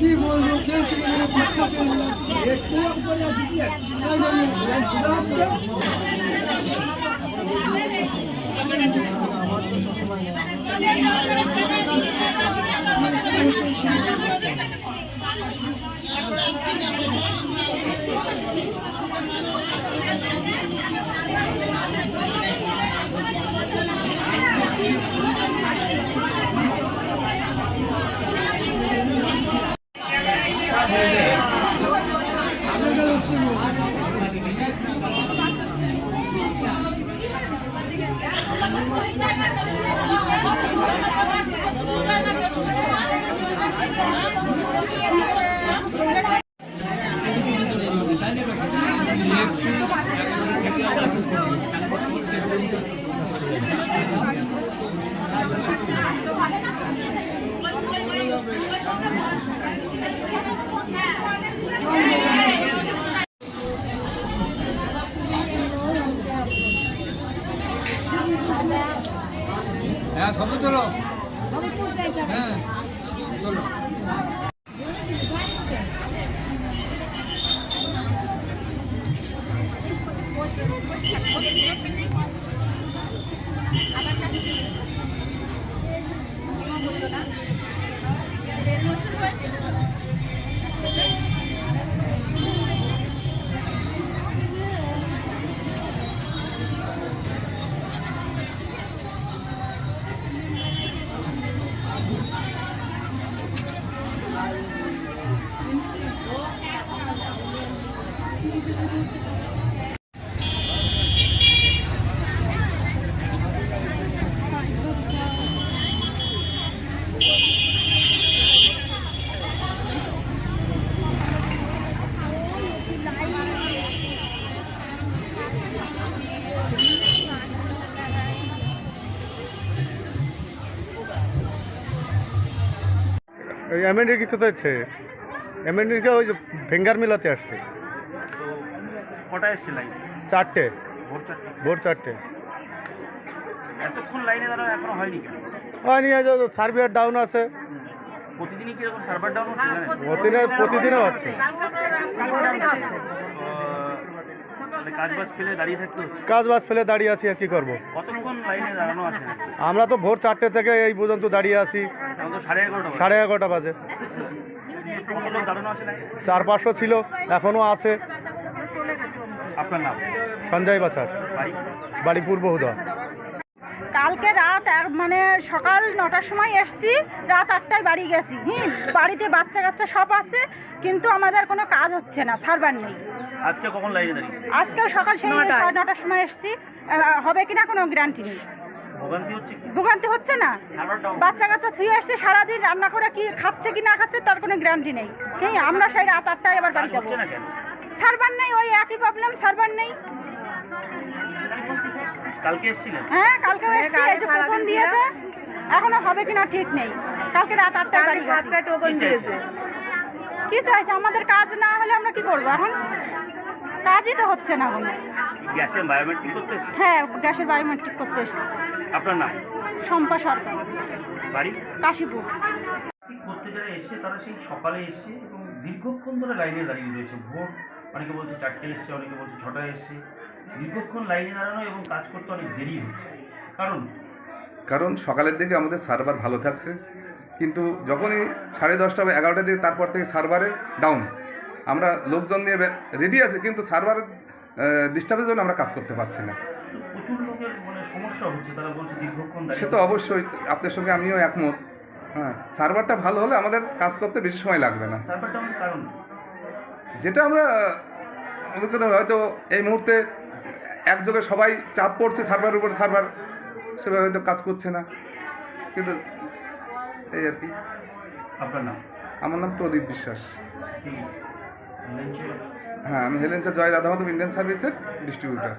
কি বলব? কেউ কি বলব কষ্ট হ্যাঁ সবই চলো। হ্যাঁ তোলো ওই এমএনডি কোথায় হচ্ছে? এমএনডিকে ওই যে ভেঙ্গার মিলাতে আসছে। এসছে লাইন চারটে। ভোর চারটে। ভোর এতক্ষণ লাইনে দাঁড়ানো এখনও হয়নি হয়নি আজ সার্ভিয়ার ডাউন আছে। প্রতিদিনই কি এরকম সার্ভার ডাউন হচ্ছে জানেন? প্রতিদিনও হচ্ছে। কাজ বাজ ফেলে দাঁড়িয়ে আছি আর কি করব। আমরা তো ভোর চারটে থেকে এই পর্যন্ত দাঁড়িয়ে আছি। সাড়ে এগারোটা বাজে। চার পাঁচশো ছিল এখনও আছে। সঞ্জয় বাছার। বাড়ি? পূর্ব হুদা কালকে রাত এক- মানে সকাল নটার সময় এসছি রাত আটটায় বাড়ি গেছি। হুম বাড়িতে বাচ্চা কাচ্চা সব আছে কিন্তু আমাদের কোনো কাজ হচ্ছে না সার্ভার নেই। আজকে কখন আজকেও সকাল সেই নটার সময় এসছি হবে কিনা কোনো গ্যারান্টি নেই। ভোগান্তি হচ্ছে না। বাচ্চা কাচ্চা থুয়ে আসছে সারাদিন রান্না করে কি খাচ্ছে কি না খাচ্ছে তার কোনো গ্যারান্টি নেই। হ্যাঁ আমরা সেই রাত আটটায় আবার বাড়ি যাব। সার্ভার নেই ওই একই প্রবলেম সার্ভার নেই। হ্যাঁ কালকে এসছি এই যে টোকন দিয়েছে। এখনও হবে কিনা ঠিক নেই। কালকে রাত আটটায় বাড়ি গেছি। কি চাইছেন? কি চাইছে? আমাদের কাজ না হলে আমরা কি করব এখন? কাজই তো হচ্ছে না। এখন গ্যাসের বায়োমেট্রিক করতে হ্যাঁ গ্যাসের বায়োমেট্রিক করতে এসছি। আপনার নাম? শম্পা সরকার। বাড়ি? কাশীপুর। করতে যারা এসছে তারা সেই সকালে এসছে এবং দীর্ঘক্ষণ ধরে লাইনে দাঁড়িয়ে রয়েছে। ভোর অনেকে বলছে চারটে এসছে অনেকে বলছে ছটায় এসছে। দীর্ঘক্ষণ লাইনে দাঁড়ানো এবং কাজ করতে অনেক দেরি হচ্ছে। কারণ? কারণ সকালের দিকে আমাদের সার্ভার ভালো থাকছে কিন্তু যখনই সাড়ে দশটা বা এগারোটা দিকে তারপর থেকে সার্ভারের ডাউন। আমরা লোকজন নিয়ে রেডি আছে কিন্তু সার্ভার ডিস্টার্বের জন্য আমরা কাজ করতে পারছি না। সমস্যা হচ্ছে? তারা বলছে দীর্ঘক্ষণ সে তো অবশ্যই। আপনার সঙ্গে আমিও একমত। হ্যাঁ সার্ভারটা ভালো হলে আমাদের কাজ করতে বেশি সময় লাগবে না। সার্ভার কারণ যেটা আমরা অভিজ্ঞতা হয়তো এই মুহূর্তে একযোগে সবাই চাপ পড়ছে সার্ভারের উপর সার্ভার সেভাবে হয়তো কাজ করছে না। কিন্তু এই আর কি। আপনার নাম? আমার নাম প্রদীপ বিশ্বাস। হ্যাঁ আমি হেলেঞ্চা জয় রাধা মাধব ইন্ডিয়ান সার্ভিসের ডিস্ট্রিবিউটার।